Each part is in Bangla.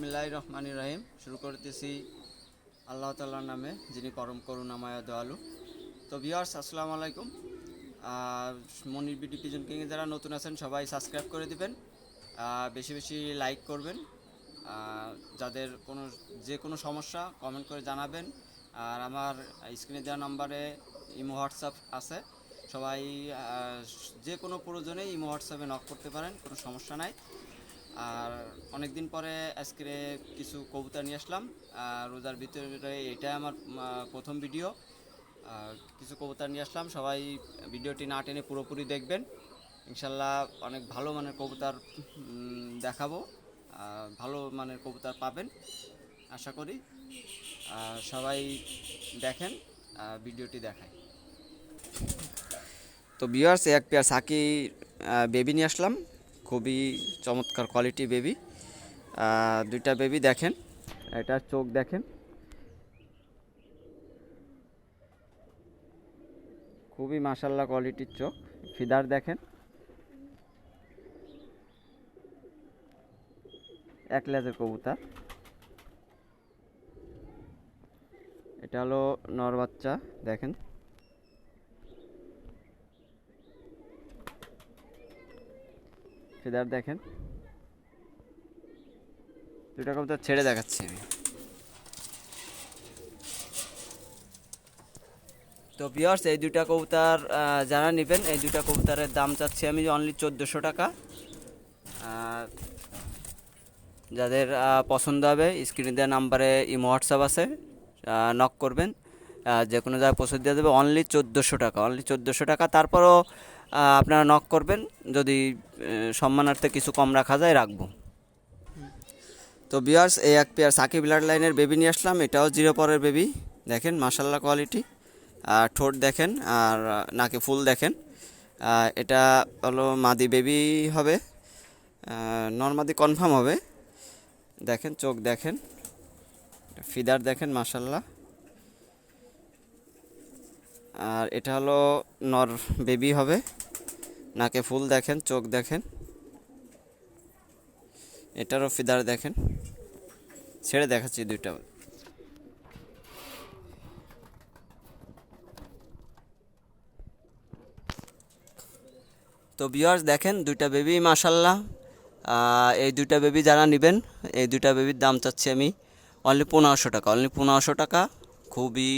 বিসমিল্লাহ রহমান রাহিম। শুরু করতেছি আল্লাহ তাল্লার নামে, যিনি পরম করুণাময় দয়ালু। তো ভিওয়ার্স আসসালামু আলাইকুম। মনির বিডি পিজন কিংয়ে যারা নতুন আছেন, সবাই সাবস্ক্রাইব করে দিবেন। বেশি বেশি লাইক করবেন। যাদের কোনো, যে কোনো সমস্যা, কমেন্ট করে জানাবেন। আর আমার স্ক্রিনে দেওয়া নাম্বারে ইমো, হোয়াটসঅ্যাপ আছে। সবাই যে কোনো প্রয়োজনে ইমো, হোয়াটসঅ্যাপে নক করতে পারেন, কোনো সমস্যা নাই। আর অনেক দিন পরে আজকে কিছু কবুতর নিয়ে আসলাম, আর রোজার ভিতরে এটাই আমার প্রথম ভিডিও কিছু কবুতর নিয়ে আসলাম, সবাই ভিডিওটি না টেনে পুরোপুরি দেখবেন। ইনশাল্লাহ অনেক ভালো মানের কবুতর দেখাবো ভালো মানের কবুতর পাবেন, আশা করি। সবাই দেখেন ভিডিওটি দেখায় তো বিয়ার্স এক পেয়ার সাকি বেবি নিয়ে আসলাম। খুবই চমৎকার কোয়ালিটি বেবি দুইটা বেবি দেখেন, এটা চোখ দেখেন। খুবই মাসাল্লাহ কোয়ালিটির চোখ ফিদার দেখেন। এক লেজের কবুতর। এটা হলো নর বাচ্চা, দেখেন। ফেদার দেখেন। দুটা কবুতর ছেড়ে দেখাচ্ছি আমি। তো বিয়ার্স এই দুটা কবুতর যারা নেবেন, এই দুটা কবুতরের দাম চাচ্ছি আমি অনলি চোদ্দোশো টাকা। যাদের পছন্দ হবে স্ক্রিনে দেওয়া নাম্বারে ইমো হোয়াটসঅ্যাপ আছে নক করবেন। যে কোনো জায়গায় পৌঁছে দিয়ে দেবে অনলি চোদ্দোশো টাকা অনলি চোদ্দোশো টাকা। তারপরও আপনারা নক করবেন, যদি সম্মানার্থে কিছু কম রাখা যায়, রাখব। তো বিয়ার্স এই এক পেয়ার সাকি ব্লাড লাইনের বেবি নিয়ে আসলাম, এটাও জিরো পরের বেবি দেখেন মাসাল্লাহ কোয়ালিটি আর ঠোঁট দেখেন, আর নাকে ফুল দেখেন। এটা হলো মাদি বেবি হবে। নর্মাদি কনফার্ম হবে। দেখেন, চোখ দেখেন। ফিদার দেখেন মাসাল্লাহ আর এটা হলো নর বেবি হবে। নাকে ফুল দেখেন চোখ দেখেন। এটারও ফিদার দেখেন। ছেড়ে দেখাচ্ছি দুইটা। তো ভিউয়ার্স দেখেন দুইটা বেবি মাশাল্লাহ আহ, এই দুইটা বেবি যারা নেবেন এই দুইটা বেবির দাম চাচ্ছি আমি অনলি পনেরোশো টাকা। অনলি পনেরোশো টাকা খুবই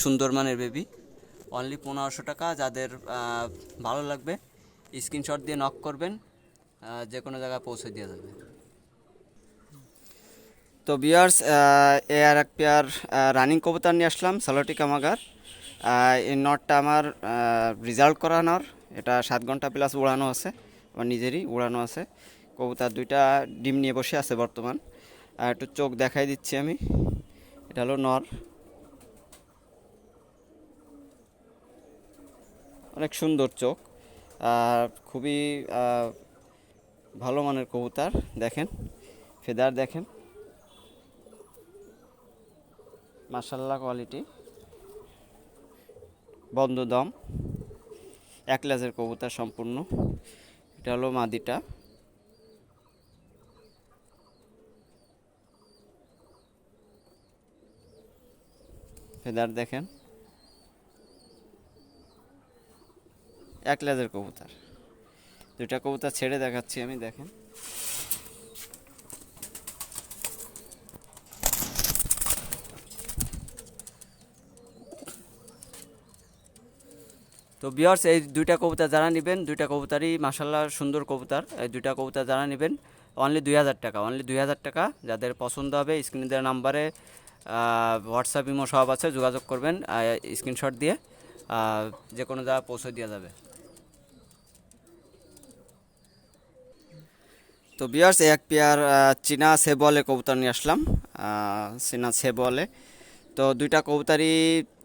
সুন্দর মানের বেবি অনলি পনেরোশো টাকা, যাদের ভালো লাগবে স্ক্রিনশট দিয়ে নক করবেন যে কোনো জায়গায় পৌঁছে দিয়ে যাবে। তো বিয়ার্স এ আর এক পেয়ার রানিং কবুতর নিয়ে আসলাম, সালোটি কামাগার। এই নটটা আমার রেজাল্ট করা নর এটা সাত ঘণ্টা প্লাস উড়ানো আছে, আমার নিজেরই উড়ানো আছে। কবুতর দুইটা ডিম নিয়ে বসে আছে বর্তমান। আর একটু চোখ দেখাই দিচ্ছি আমি। এটা হলো নর। অনেক সুন্দর চোখ, আর খুবই ভালো মানের কবুতর, দেখেন, ফেদার দেখেন। মাসাল্লাহ কোয়ালিটি। বন্ধ দম, এক লেজের কবুতর সম্পূর্ণ। এটা হলো মাদিটা। ফেদার দেখেন। এক লেজের কবুতর। দুইটা কবুতর ছেড়ে দেখাচ্ছি আমি, দেখেন। তো বিয়ার্স এই দুইটা কবুতর যারা নেবেন, দুইটা কবুতরই মাসাল্লাহ সুন্দর কবুতর। এই দুইটা কবুতর যারা নেবেন অনলি দুই হাজার টাকা অনলি দুই হাজার টাকা। যাদের পছন্দ হবে স্ক্রিনে দেওয়া নাম্বারে হোয়াটসঅ্যাপ ইমো সব আছে, যোগাযোগ করবেন স্ক্রিনশট দিয়ে যে কোনো জায়গায় পৌঁছে দেওয়া যাবে। তো বিয়ার্স এক পেয়ার চীনা সেবলে কবুতর নিয়ে আসলাম। চীনা সেবলে তো দুইটা কবুতরই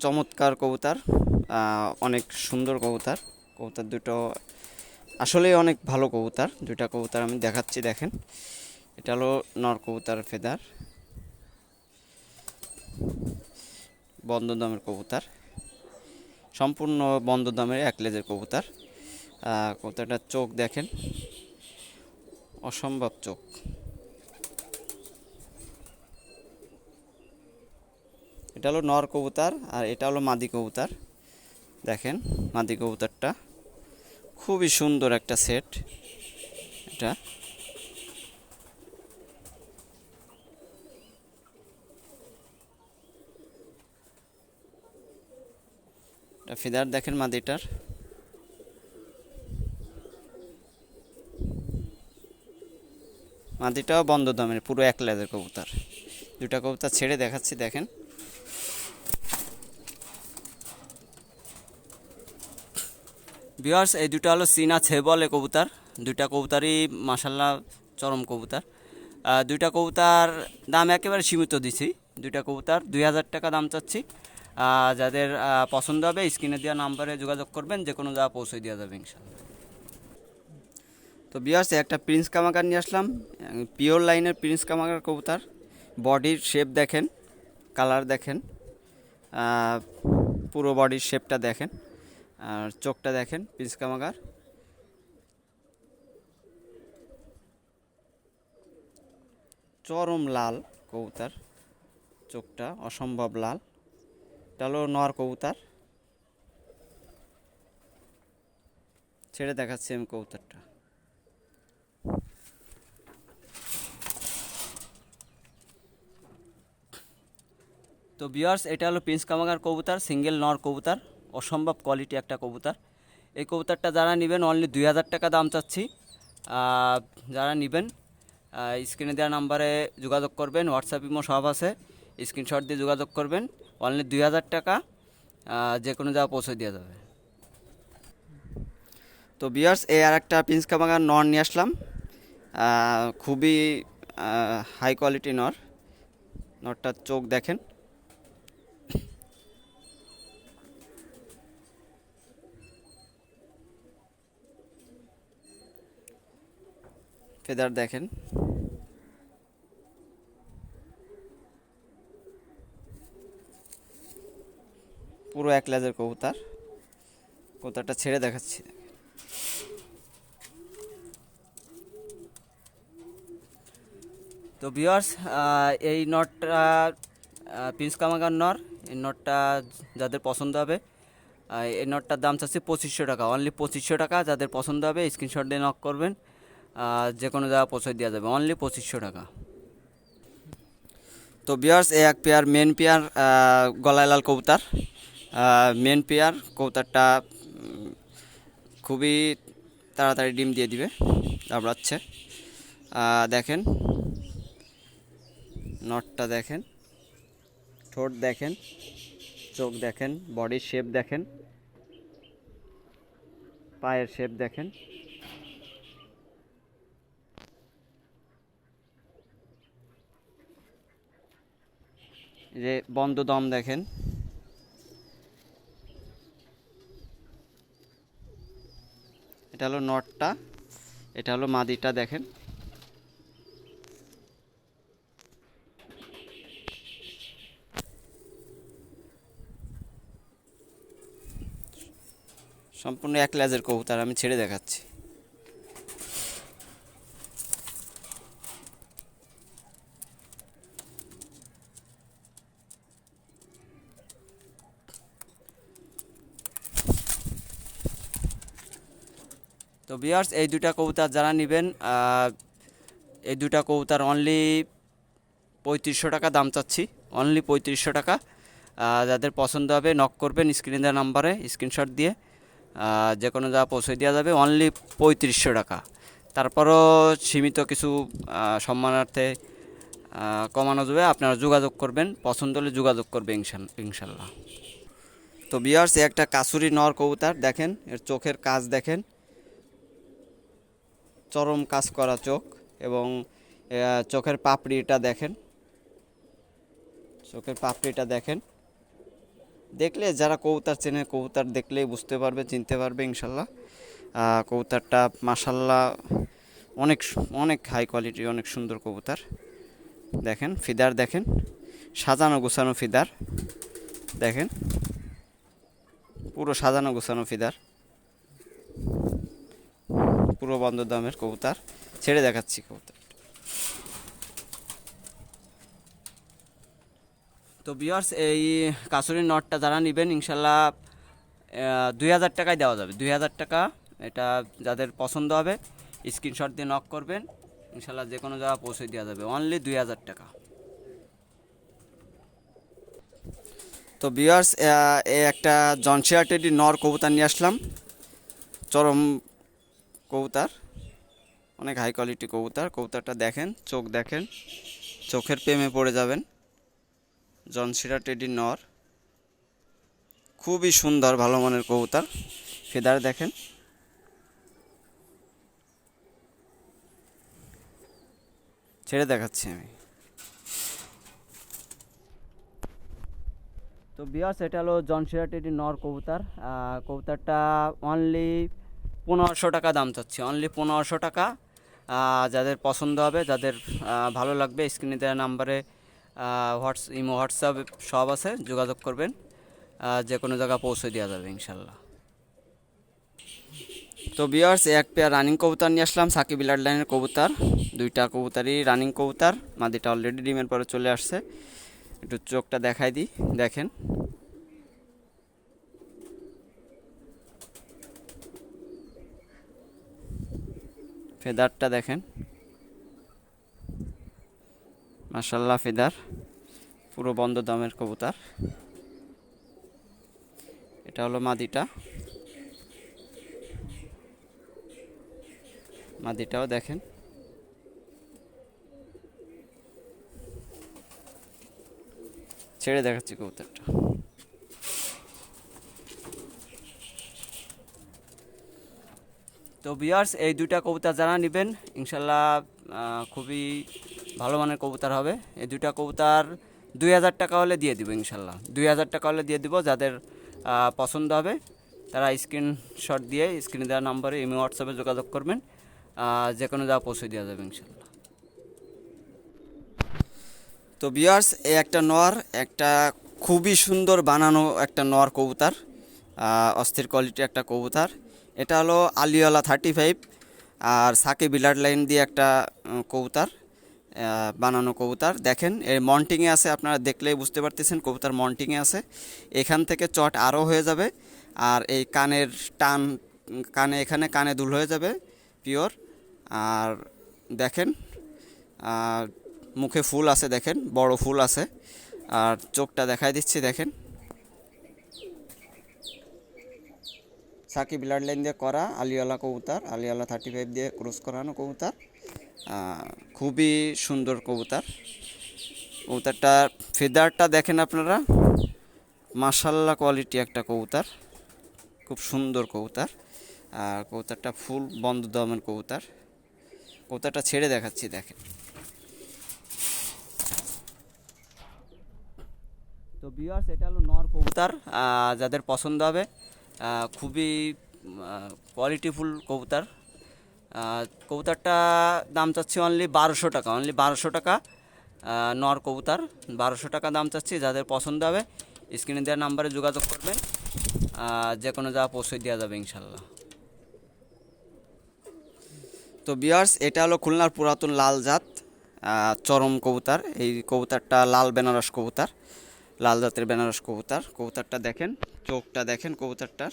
চমৎকার কবুতর। অনেক সুন্দর কবুতর। কবুতর দুটো আসলেই অনেক ভালো কবুতর। দুইটা কবুতর আমি দেখাচ্ছি, দেখেন। এটা হলো নর কবুতর ফেদার। বন্ধ দমের কবুতর। সম্পূর্ণ বন্ধ দমের এক লেজের কবুতর। কবুতরটার চোখ দেখেন। অসম্ভব চোখ। এটা হলো নর কবুতর আর এটা হলো মাদি কবুতর। দেখেন মাদি কবুতরটা। খুবই সুন্দর একটা সেট এটা। ফিদার, দেখেন মাদিটার। মাদিটাও বন্ধ দামের, পুরো এক লেজের কবুতর। দুটা কবুতর ছেড়ে দেখাচ্ছি, দেখেন। বিয়ার্স এই দুটো হলো চীনা ছেবলে কবুতর। দুইটা কবুতরই মাসাল্লাহ চরম কবুতর। দুইটা কবুতর দাম একেবারে সীমিত দিছি। দুইটা কবুতর দুই হাজার টাকা দাম চাচ্ছি। যাদের পছন্দ হবে, স্ক্রিনে দেওয়া নাম্বারে যোগাযোগ করবেন যে কোনো জায়গা পৌঁছে দেওয়া যাবে ইনশাল্লাহ তো বিয়ার্স একটা প্রিন্স কামাকার নিয়ে আসলাম। পিওর লাইনের প্রিন্স কামাকার কবুতর। বডির শেপ দেখেন কালার দেখেন পুরো বডির শেপটা দেখেন, আর চোখটা দেখেন প্রিন্স কামাকার চরম লাল কবুতর, চোখটা অসম্ভব লাল। এটা নর কবুতর। ছেড়ে দেখাচ্ছি আমি কবুতরটা। তো বিয়ার্স এটা হলো প্রিন্স কামাগার কবুতর সিঙ্গেল নর কবুতর, অসম্ভব কোয়ালিটি একটা কবুতর। এই কবুতরটা যারা নেবেন অনলি দুই হাজার টাকা দাম চাচ্ছি। যারা নেবেন স্ক্রিনে দেওয়া নাম্বারে যোগাযোগ করবেন হোয়াটসঅ্যাপ ইমো সব আছে। স্ক্রিনশট দিয়ে যোগাযোগ করবেন অনলি দুই হাজার টাকা যে কোনো জায়গা পৌঁছে দেওয়া যাবে। তো বিয়ার্স এই আর একটা প্রিন্স কামাগার নর নিয়ে আসলাম। খুবই হাই কোয়ালিটি নর নরটার চোখ দেখেন। ফেদার দেখেন। পুরো এক লেজের কবুতর। কবুতরটা ছেড়ে দেখাচ্ছি। তো ভিউয়ার্স এই নটটা প্রিন্স কামাগার নর। এই নটটা যাদের পছন্দ হবে এই নটটার দাম চাচ্ছি পঁচিশশো টাকা। অনলি পঁচিশশো টাকা। যাদের পছন্দ হবে স্ক্রিনশট দিয়ে নক করবেন। যে কোনো জায়গা পৌঁছে দেওয়া যাবে। অনলি পঁচিশশো টাকা। তো বিয়ার্স এ এক পেয়ার মেন পেয়ার গলায় লাল কবুতর। মেন পেয়ার কবুতরটা খুবই তাড়াতাড়ি ডিম দিয়ে দিবে দাবড়াচ্ছে দেখেন, নটটা দেখেন, ঠোঁট দেখেন, চোখ দেখেন বডির শেপ দেখেন, পায়ের শেপ দেখেন। যে বন্ধ দম দেখেন। এটা হলো নটটা, এটা হলো মাদিটা দেখেন। সম্পূর্ণ এক লেজের কবুতর, আমি ছেড়ে দেখাচ্ছি। তো বিয়ার্স এই দুটা কবুতর যারা নেবেন এই দুটা কবুতর অনলি পঁয়ত্রিশশো টাকা দাম চাচ্ছি। অনলি পঁয়ত্রিশশো টাকা। যাদের পছন্দ হবে নক করবেন স্ক্রিন দেওয়া নাম্বারে স্ক্রিনশট দিয়ে। যে কোনো যা পৌঁছে দেওয়া যাবে অনলি পঁয়ত্রিশশো টাকা। তারপরও সীমিত কিছু সম্মানার্থে কমানো যাবে, আপনারা যোগাযোগ করবেন। পছন্দ হলে যোগাযোগ করবে ইনশাল্লাহ। তো বিয়ার্স একটা কাসুরি নর কবুতর, দেখেন, এর চোখের কাজ দেখেন। চরম কাজ করা চোখ এবং চোখের পাপড়িটা দেখেন। চোখের পাপড়িটা দেখেন। দেখলে যারা কবুতর চেনে, কবুতর দেখলেই বুঝতে পারবে, চিনতে পারবে ইনশাল্লাহ। কবুতরটা মাসাল্লাহ অনেক অনেক হাই কোয়ালিটির অনেক সুন্দর কবুতর। দেখেন, ফিদার দেখেন। সাজানো গোছানো ফিদার। দেখেন। পুরো সাজানো গোছানো ফিদার। পুরো বন্ধ দামের কবুতর। ছেড়ে দেখাচ্ছি কবুতর। তো বিয়ার্স এই কাসুরির নটটা যারা নেবেন, ইনশাল্লাহ দুই হাজার টাকায় দেওয়া যাবে। দুই হাজার টাকা, এটা যাদের পছন্দ হবে স্ক্রিনশট দিয়ে নক করবেন। ইনশাল্লাহ যে কোনো জায়গা পৌঁছে দেওয়া যাবে। অনলি দুই হাজার টাকা। তো বিয়ার্স একটা জনশিয়া টেডি নর কবুতর নিয়ে আসলাম। চরম কবুতর, অনেক হাই কোয়ালিটি কবুতর। কবুতরটা দেখেন, চোখ দেখেন, চোখের প্রেমে পড়ে যাবেন। জনসিরা টেডি নর। খুবই সুন্দর, ভালো মানের কবুতর। ফেদার দেখেন। ছেড়ে দেখাচ্ছি আমি। তো বিয়াস এটা হলো জনসিরা টেডি নর কবুতর। কবুতরটা অনলি পনেরোশো টাকা দাম চাচ্ছি। অনলি পনেরোশো টাকা। যাদের পছন্দ হবে, যাদের ভালো লাগবে স্ক্রিনে দেওয়া নাম্বারে হোয়াটস ইমো হোয়াটসঅ্যাপ সব আছে, যোগাযোগ করবেন। যে কোনো জায়গা পৌঁছে দেওয়া যাবে, ইনশাল্লাহ। তো বিয়ার্স এক পেয়ার রানিং কবুতর নিয়ে আসলাম, সাকিব বিলার লাইনের কবুতর। দুইটা কবুতরই রানিং কবুতর। মাদিটা অলরেডি ডিমের পরে চলে আসছে। একটু চোখটা দেখাই দিই, দেখেন। ফেদারটা দেখেন। মাসাল্লাহ ফেদার। পুরো বন্ধ দামের কবুতর। এটা হলো মাদিটা। মাদিটাও দেখেন। ছেড়ে দেখাচ্ছি কবুতরটা। তো বিয়ার্স এই দুইটা কবুতর যারা নেবেন, ইনশাল্লাহ খুবই ভালো মানের কবুতর হবে। এই দুইটা কবুতর দুই হাজার টাকা হলে দিয়ে দিব ইনশাল্লাহ। দুই হাজার টাকা হলে দিয়ে দিব যাদের পছন্দ হবে। তারা স্ক্রিনশট দিয়ে স্ক্রিনে দেওয়া নম্বরে ইমি হোয়াটসঅ্যাপে যোগাযোগ করবেন। যে কোনো যা পৌঁছে দেওয়া যাবে ইনশাল্লাহ। তো বিয়ার্স এই একটা নর, একটা খুবই সুন্দর বানানো একটা নর কবুতর। অস্থির কোয়ালিটি একটা কবুতর। এটা হলো আলিওয়ালা থার্টি ফাইভ আর সাকে বিলার লাইন দিয়ে একটা কবুতর বানানো কবুতর। দেখেন, এর মন্টিংয়ে আছে, আপনারা দেখলেই বুঝতে পারতেছেন, কবুতর মন্টিংয়ে আছে। এখান থেকে চট আরও হয়ে যাবে আর এই কানের টান, কানে, এখানে কানে দুল হয়ে যাবে, পিওর। আর দেখেন, আর মুখে ফুল আছে, দেখেন, বড় ফুল আছে। আর চোখটা দেখাই দিচ্ছি, দেখেন। সাকি ব্লাড লাইন দিয়ে করা, আলিওয়ালা কবুতর, আলিওয়ালা থার্টি ফাইভ দিয়ে ক্রস করানো কবুতর। খুবই সুন্দর কবুতর। কবুতরটার ফেদারটা দেখেন আপনারা মাসাল্লা কোয়ালিটি একটা কবুতর। খুব সুন্দর কবুতর। আর কবুতরটা ফুল বন্ধ দমের কবুতর। কবুতরটা ছেড়ে দেখাচ্ছি, দেখেন। তো বিয়ার্স এটা হলো নর কবুতর। যাদের পছন্দ হবে খুবই কোয়ালিটিফুল কবুতর। কবুতরটা দাম চাচ্ছি অনলি বারোশো টাকা অনলি বারোশো টাকা। নর কবুতর, বারোশো টাকা দাম চাচ্ছি, যাদের পছন্দ হবে স্ক্রিনে দেওয়ার নাম্বারে যোগাযোগ করবেন। যে কোনো যা পৌঁছে দেওয়া যাবে ইনশাল্লাহ তো বিয়ার্স এটা হলো খুলনার পুরাতন লাল জাত চরম কবুতর। এই কবুতরটা লাল বেনারস কবুতর। লাল জাতের বেনারস কবুতর। কবুতরটা দেখেন, চোখটা দেখেন কবুতরটার।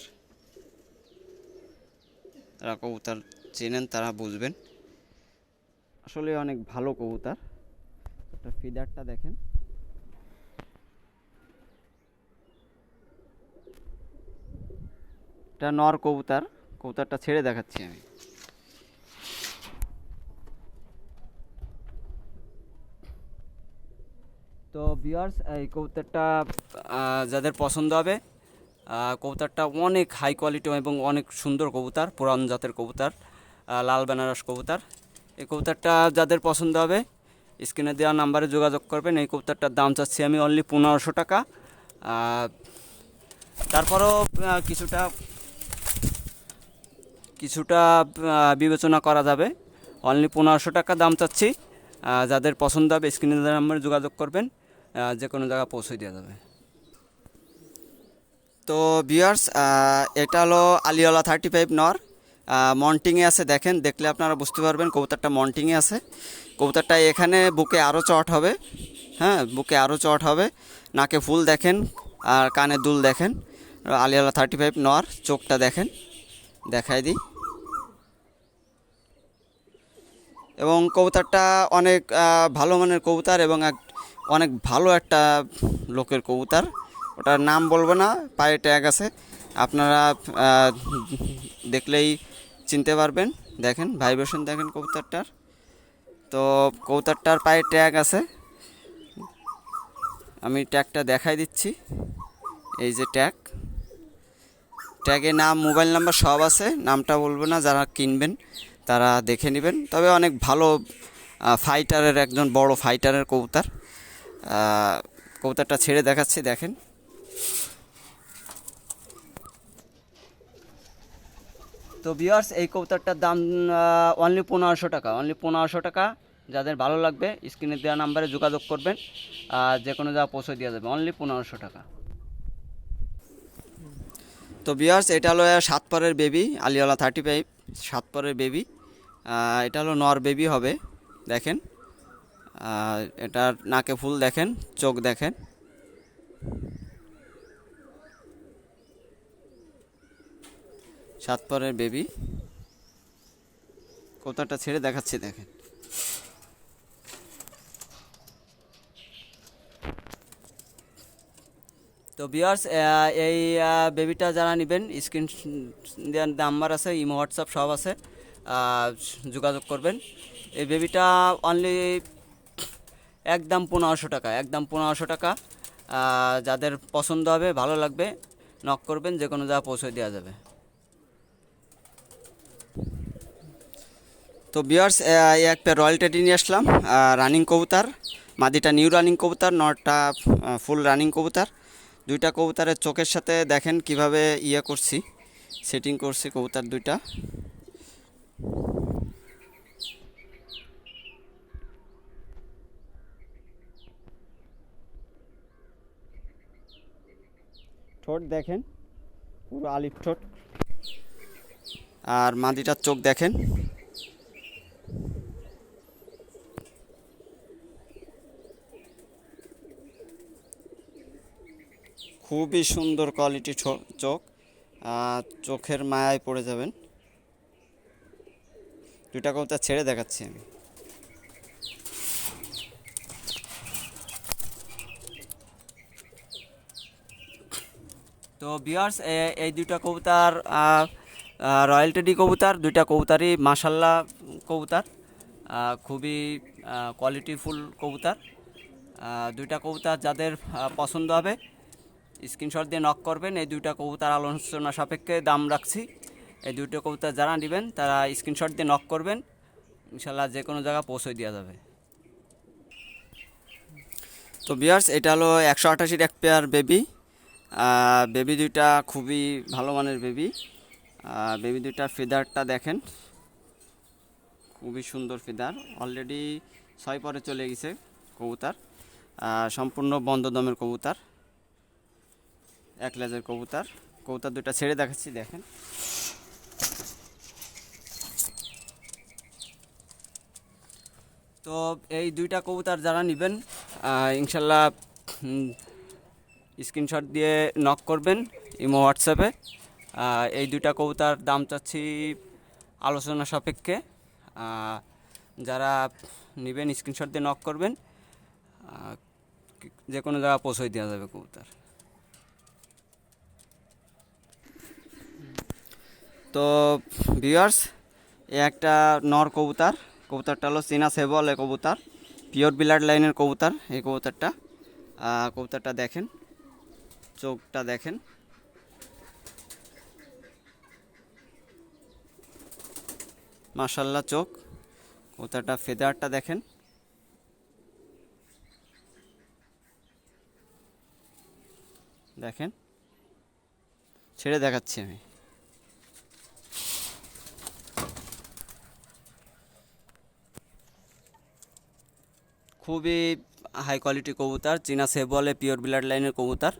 তারা কবুতর চেনেন, তারা বুঝবেন। আসলে অনেক ভালো কবুতর। একটা ফিদারটা দেখেন। এটা নর কবুতর। কবুতরটা ছেড়ে দেখাচ্ছি আমি। তো বিয়ার্স এই কবুতরটা যাদের পছন্দ হবে কবুতরটা অনেক হাই কোয়ালিটি এবং অনেক সুন্দর কবুতর, পুরান জাতের কবুতর লাল বেনারস কবুতর। এই কবুতরটা যাদের পছন্দ হবে, স্ক্রিনে দেওয়া নাম্বারে যোগাযোগ করবেন। এই কবুতরটার দাম চাচ্ছি আমি অনলি পনেরোশো টাকা। তারপরও কিছুটা কিছুটা বিবেচনা করা যাবে। অনলি পনেরোশো টাকা দাম চাচ্ছি। যাদের পছন্দ হবে, স্ক্রিনে দেওয়া নাম্বারে যোগাযোগ করবেন। যে কোনো জায়গায় পৌঁছে দেওয়া যাবে। তো বিয়ার্স এটা হলো আলিওয়ালা থার্টি ফাইভ নর মন্টিংয়ে আছে, দেখেন, দেখলে আপনারা বুঝতে পারবেন, কবুতরটা মন্টিংয়ে আছে। কবুতরটা এখানে বুকে আরও চট হবে হ্যাঁ বুকে আরও চট হবে। নাকে ফুল দেখেন, আর কানে দুল দেখেন। আলিয়ালা থার্টি ফাইভ নর, চোখটা দেখেন, দেখাই দিই। এবং কবুতরটা অনেক ভালো মানের কবুতর এবং এক অনেক ভালো একটা লোকের কবুতর। ওটার নাম বলব না, পায়ে ট্যাগ আছে। আপনারা দেখলেই চিনতে পারবেন। দেখেন ভাইব্রেশন দেখেন কবুতরটার। তো কবুতরটার পায়ে ট্যাগ আছে। আমি ট্যাগটা দেখাই দিচ্ছি। এই যে ট্যাগ ট্যাগে নাম মোবাইল নাম্বার সব আছে। নামটা বলব না, যারা কিনবেন তারা দেখে নেবেন। তবে অনেক ভালো ফাইটারের একজন বড় ফাইটারের কবুতর। কবুতরটা ছেড়ে দেখাচ্ছি, দেখেন। তো বিয়ার্স এই কবুতরটার দাম অনলি পনেরোশো টাকা অনলি পনেরোশো টাকা। যাদের ভালো লাগবে স্ক্রিনে দেওয়া নাম্বারে যোগাযোগ করবেন, আর যে কোনো জায়গা পৌঁছে দেওয়া যাবে অনলি পনেরোশো টাকা। তো বিয়ার্স এটা হলো সাত পরের বেবি আলিওয়ালা থার্টি ফাইভ সাত পরের বেবি এটা হলো নর বেবি হবে, দেখেন। আর এটার নাকে ফুল দেখেন, চোখ দেখেন। সাত পরের বেবি। কোথাটা ছেড়ে দেখাচ্ছি দেখেন। তো বিয়ার্স এই বেবিটা যারা নেবেন, স্ক্রিন নাম্বার আছে, ইমো, হোয়াটসঅ্যাপ সব আছে যোগাযোগ করবেন। এই বেবিটা অনলি একদম পনেরোশো টাকা, একদম পনেরোশো টাকা। যাদের পছন্দ হবে, ভালো লাগবে নক করবেন, যে কোনো জায়গা পৌঁছে দেওয়া যাবে। তো বিয়ার্স এক পে রয়্যাল টেডি নিয়ে আসলাম রানিং কবুতর। মাদিটা নিউ রানিং কবুতর, নটটা ফুল রানিং কবুতর। দুইটা কবুতরের চোখের সাথে দেখেন কীভাবে ইয়ে করছি সেটিং করছি কবুতর দুইটা। ঠোঁট দেখেন, পুরো আলিফ ঠোঁট। আর মাদিটার চোখ দেখেন। খুবই সুন্দর কোয়ালিটি চোখ। চোখের মায়ায় পড়ে যাবেন। দুটা কবুতর ছেড়ে দেখাচ্ছি আমি। তো বিয়ার্স এই দুইটা কবুতর রয়্যাল টেডি কবুতর, দুইটা কবুতরই মাসাল্লাহ কবুতর খুবই কোয়ালিটিফুল কবুতর। দুইটা কবুতর যাদের পছন্দ হবে স্ক্রিনশট দিয়ে নক করবেন। এই দুইটা কবুতর আলোচনা সাপেক্ষে দাম রাখছি। এই দুইটা কবুতর যারা নেবেন, তারা স্ক্রিনশট দিয়ে নক করবেন। ইনশাল্লাহ যে কোনো জায়গা পৌঁছে দেওয়া যাবে। তো বিয়ার্স এটা হলো একশো আঠাশির এক পেয়ার বেবি বেবি দুইটা খুবই ভালো মানের বেবি বেবি দুইটা ফিদারটা দেখেন। খুবই সুন্দর ফিদার অলরেডি ছয় পরে চলে গেছে কবুতার। সম্পূর্ণ বন্ধ দমের কবুতর। এক লেজের কবুতর। কবুতর দুটা ছেড়ে দেখাচ্ছি, দেখেন। তো এই দুইটা কবুতার যারা নেবেন ইনশাল্লাহ স্ক্রিনশট দিয়ে নক করবেন ইমো, হোয়াটসঅ্যাপে। এই দুইটা কবুতর দাম চাচ্ছি আলোচনা সাপেক্ষে। যারা নেবেন স্ক্রিনশট দিয়ে নক করবেন যে কোনো জায়গা পৌঁছে দেওয়া যাবে কবুতর। তো ভিউয়ার্স এ একটা নর কবুতার। কবুতরটা হলো চীনা এ কবুতর। পিওর বিলার লাইনের কবুতর এই কবুতরটা। কবুতরটা দেখেন। চোখটা দেখেন। মাশাল্লাহ চোখ। কোথাটা ফেদারটা দেখেন। দেখেন। ছেড়ে দেখাচ্ছি আমি। খুবই হাই কোয়ালিটি কবুতর, চীনা সেব বলে পিওর ব্লাড লাইনের কবুতর।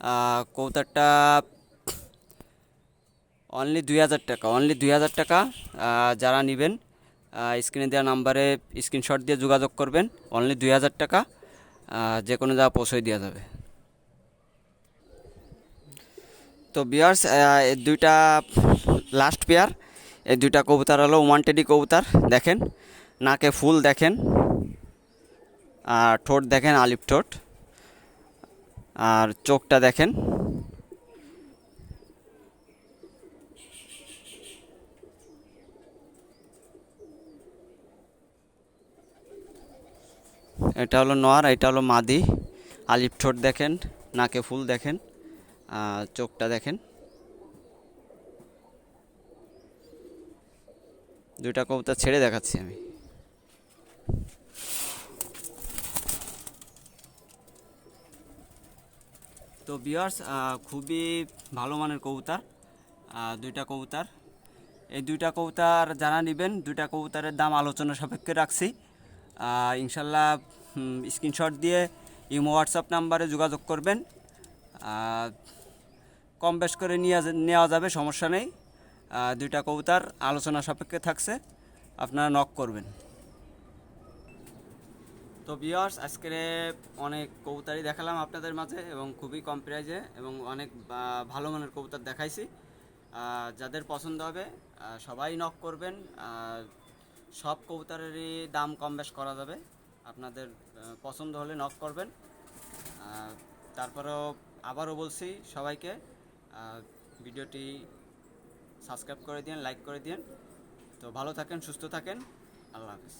আহ, কবুতরটা অনলি দুই হাজার টাকা অনলি দুই হাজার টাকা যারা নেবেন স্ক্রিনে দেওয়া নাম্বারে স্ক্রিনশট দিয়ে যোগাযোগ করবেন অনলি দুই হাজার টাকা যে কোনো জায়গা পৌঁছে দেওয়া যাবে। তো বিয়ার্স দুইটা লাস্ট পেয়ার এই দুইটা কবুতর হলো ওয়ান্টেডি কবুতর দেখেন নাকে ফুল দেখেন আর ঠোঁট দেখেন আলিপ ঠোঁট। আর চোখটা দেখেন। এটা হলো নোয়ার, এটা হলো মাদি। আলিপ ঠোঁট দেখেন, নাকে ফুল দেখেন, আর চোখটা দেখেন। দুইটা কবুতর ছেড়ে দেখাচ্ছি আমি। তো বিয়ার্স খুবই ভালো মানের কবুতর দুইটা কবুতর। এই দুইটা কবুতর যারা নেবেন, দুইটা কবুতরের দাম আলোচনা সাপেক্ষে রাখছি। ইনশাল্লাহ স্ক্রিনশট দিয়ে ইমো হোয়াটসঅ্যাপ নাম্বারে যোগাযোগ করবেন। কম বেশ করে নিয়ে নেওয়া যাবে, সমস্যা নেই। দুইটা কবুতর আলোচনা সাপেক্ষে থাকছে, আপনারা নক করবেন। তো বিয়ার্স আজকে অনেক কবুতরই দেখালাম আপনাদের মাঝে এবং খুবই কম প্রাইজে এবং অনেক ভালো মানের কবুতর দেখাইছি। যাদের পছন্দ হবে সবাই নক করবেন। সব কবুতরেরই দাম কম বেশ করা যাবে। আপনাদের পছন্দ হলে নক করবেন। তারপরেও আবারও বলছি সবাইকে ভিডিওটি সাবস্ক্রাইব করে দিন লাইক করে দিন তো ভালো থাকেন, সুস্থ থাকেন। আল্লাহ হাফিজ।